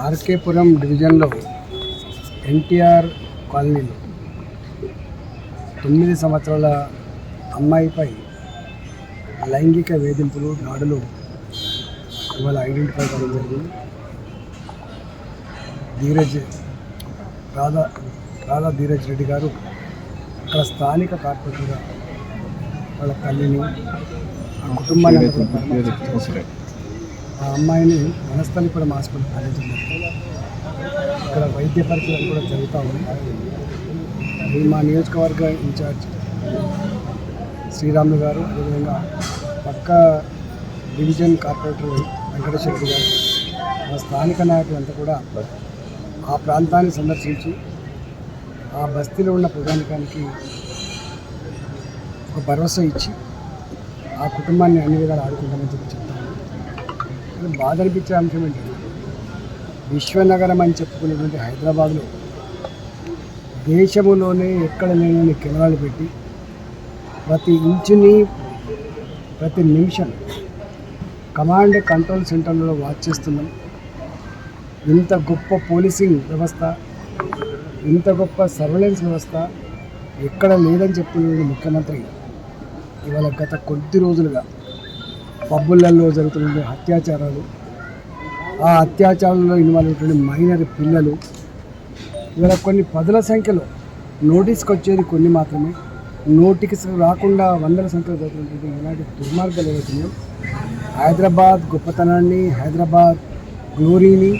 ఆర్కేపురం డివిజన్లో ఎన్టీఆర్ కాలనీలో తొమ్మిది సంవత్సరాల అమ్మాయిపై లైంగిక వేధింపులు దాడులు ఇవాళ ఐడెంటిఫై కావడం జరిగింది. ధీరజ్ రాధా రాధా ధీరజ్ రెడ్డి గారు అక్కడ స్థానిక కార్పొరేటర్గా వాళ్ళ తల్లిని ఆ కుటుంబాన్ని ఆ అమ్మాయిని వనస్థలిపురం హాస్పిటల్ తరలించడం ఇక్కడ వైద్య పరీక్షలు కూడా జరుగుతూ ఉన్నాయి. అది మా నియోజకవర్గ ఇన్ఛార్జ్ శ్రీరాములు గారు అదేవిధంగా పక్క డివిజన్ కార్పొరేటర్ వెంకటేశ్వర గారు మా స్థానిక నాయకులంతా కూడా ఆ ప్రాంతాన్ని సందర్శించి ఆ బస్తీలో ఉన్న ప్రజానికానికి ఒక భరోసా ఇచ్చి ఆ కుటుంబాన్ని అన్ని విధాలు ఆడుకుంటామని చెప్పి చెప్తాను బాధ అనిపించే అంశం ఏంటంటే విశ్వనగరం అని చెప్పుకునేటువంటి హైదరాబాద్లో దేశంలోనే ఎక్కడ లేని కెమెరాలు పెట్టి ప్రతి ఇంచుని ప్రతి నిమిషం కమాండ్ కంట్రోల్ సెంటర్లో వాచ్ చేస్తున్నాం. ఇంత గొప్ప పోలీసింగ్ వ్యవస్థ ఇంత గొప్ప సర్వేలెన్స్ వ్యవస్థ ఎక్కడ లేదని చెప్తున్న ముఖ్యమంత్రి. ఇవాళ గత కొద్ది రోజులుగా పబ్బులలో జరుగుతున్న అత్యాచారాలు. ఆ అత్యాచారంలో ఇన్వాల్వ్ అయినటువంటి మైనర్ పిల్లలు. ఇవాళ కొన్ని పదుల సంఖ్యలో నోటీస్కి వచ్చేది కొన్ని మాత్రమే. నోటికి రాకుండా వందల సంఖ్యలో జరుగుతున్నటువంటి ఇలాంటి దుర్మార్గాలు ఏవైతున్నాయో హైదరాబాద్ గొప్పతనాన్ని హైదరాబాద్ గ్లోరీని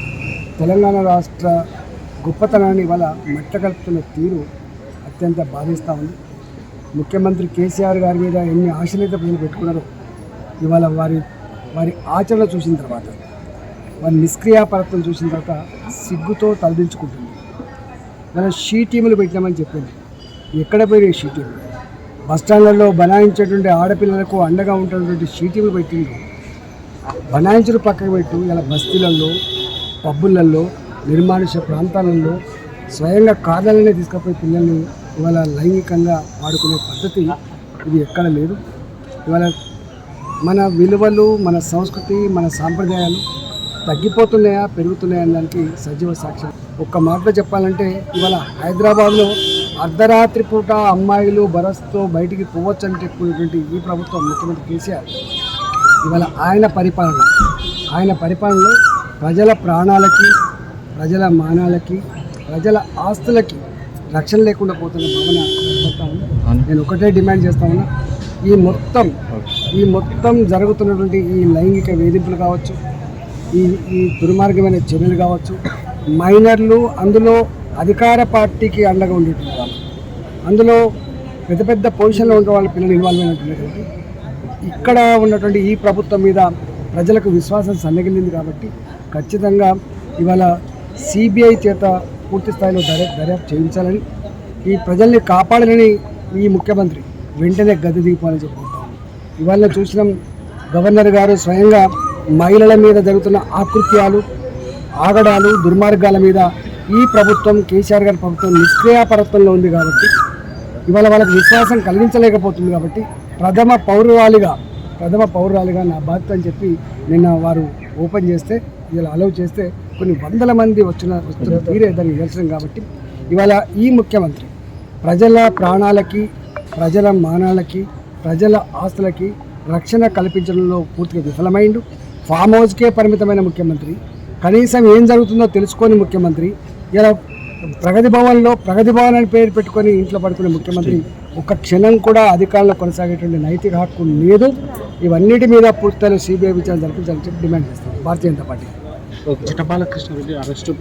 తెలంగాణ రాష్ట్ర గొప్పతనాన్ని ఇవాళ మట్టగలుపుతున్న తీరు అత్యంత బాధిస్తూ ఉంది. ముఖ్యమంత్రి కేసీఆర్ గారి మీద ఎన్ని ఆశలైతే ప్రజలు పెట్టుకున్నారో ఇవాళ వారి వారి ఆచరణ చూసిన తర్వాత వారి నిష్క్రియాపరత్వం చూసిన తర్వాత సిగ్గుతో తలదించుకుంటుంది. మనం షీ టీములు పెట్టామని చెప్పింది. ఎక్కడ పోయినాయి షీ టీములు బస్టాండ్లలో బనాయించేటువంటి ఆడపిల్లలకు అండగా ఉంటున్నటువంటి షీ టీములు పెట్టింది. బనాయించులు పక్కకు పెట్టు ఇలా బస్తీలలో పబ్బులలో నిర్మానుష ప్రాంతాలలో స్వయంగా కార్యాలనే తీసుకుపోయి పిల్లల్ని ఇవాళ లైంగికంగా వాడుకునే పద్ధతి ఇది ఎక్కడ లేదు. ఇవాళ మన విలువలు మన సంస్కృతి మన సాంప్రదాయాలు తగ్గిపోతున్నాయా పెరుగుతున్నాయా దానికి సజీవ సాక్ష్యం. ఒక్క మాటలో చెప్పాలంటే ఇవాళ హైదరాబాద్లో అర్ధరాత్రి పూట అమ్మాయిలు బరస్తో బయటికి పోవచ్చు అని చెప్పుకునేటువంటి ఈ ప్రభుత్వం ముఖ్యమంత్రి కేసీఆర్. ఇవాళ ఆయన పరిపాలన ఆయన పరిపాలనలో ప్రజల ప్రాణాలకి ప్రజల మానాలకి ప్రజల ఆస్తులకి రక్షణ లేకుండా పోతున్న భావన నేను ఒకటే డిమాండ్ చేస్తా ఉన్నా ఈ మొత్తం ఈ మొత్తం జరుగుతున్నటువంటి ఈ లైంగిక వేధింపులు కావచ్చు ఈ ఈ దుర్మార్గమైన చర్యలు కావచ్చు మైనర్లు అందులో అధికార పార్టీకి అండగా ఉండేటువంటి వాళ్ళు. అందులో పెద్ద పెద్ద పొజిషన్లో ఉండే వాళ్ళ పిల్లలు ఇన్వాల్వ్ అయినటువంటి ఇక్కడ ఉన్నటువంటి ఈ ప్రభుత్వం మీద ప్రజలకు విశ్వాసం సన్నగిలింది కాబట్టి ఖచ్చితంగా ఇవాళ సిబిఐ చేత పూర్తి స్థాయిలో దర్యాప్తు చేయించాలని ఈ ప్రజల్ని కాపాడాలని ఈ ముఖ్యమంత్రి వెంటనే గది దిగిపోవాలని చెప్పారు. ఇవాళ చూసిన గవర్నర్ గారు స్వయంగా మహిళల మీద జరుగుతున్న ఆకృత్యాలు ఆగడాలు దుర్మార్గాల మీద ఈ ప్రభుత్వం కేసీఆర్ గారి ప్రభుత్వం నిష్క్రియాపరత్వంలో ఉంది కాబట్టి ఇవాళ వాళ్ళకి విశ్వాసం కలిగించలేకపోతుంది కాబట్టి ప్రథమ పౌరురాలిగా ప్రథమ పౌరురాలిగా నా బాధ్యత అని చెప్పి నిన్న వారు ఓపెన్ చేస్తే ఇలా అలౌ చేస్తే కొన్ని వందల మంది వచ్చిన వస్తున్న తీరే దాన్ని నిదర్శనం కాబట్టి ఇవాళ ఈ ముఖ్యమంత్రి ప్రజల ప్రాణాలకి ప్రజల మానాలకి ప్రజల ఆస్తులకి రక్షణ కల్పించడంలో పూర్తిగా విఫలమైండు. ఫామ్ హౌస్కే పరిమితమైన ముఖ్యమంత్రి. కనీసం ఏం జరుగుతుందో తెలుసుకొని ముఖ్యమంత్రి. ఇలా ప్రగతి భవన్లో ప్రగతి భవన్ అని పేరు పెట్టుకొని ఇంట్లో పడుకునే ముఖ్యమంత్రి ఒక్క క్షణం కూడా అధికారంలో కొనసాగేటువంటి నైతిక హక్కు లేదు. ఇవన్నిటి మీద పూర్తిగా సిబిఐ విచారణ జరిపించాలని చెప్పి డిమాండ్ చేస్తాం భారతీయ జనతా పార్టీ. చిట్టబాలకృష్ణ అరెస్టు.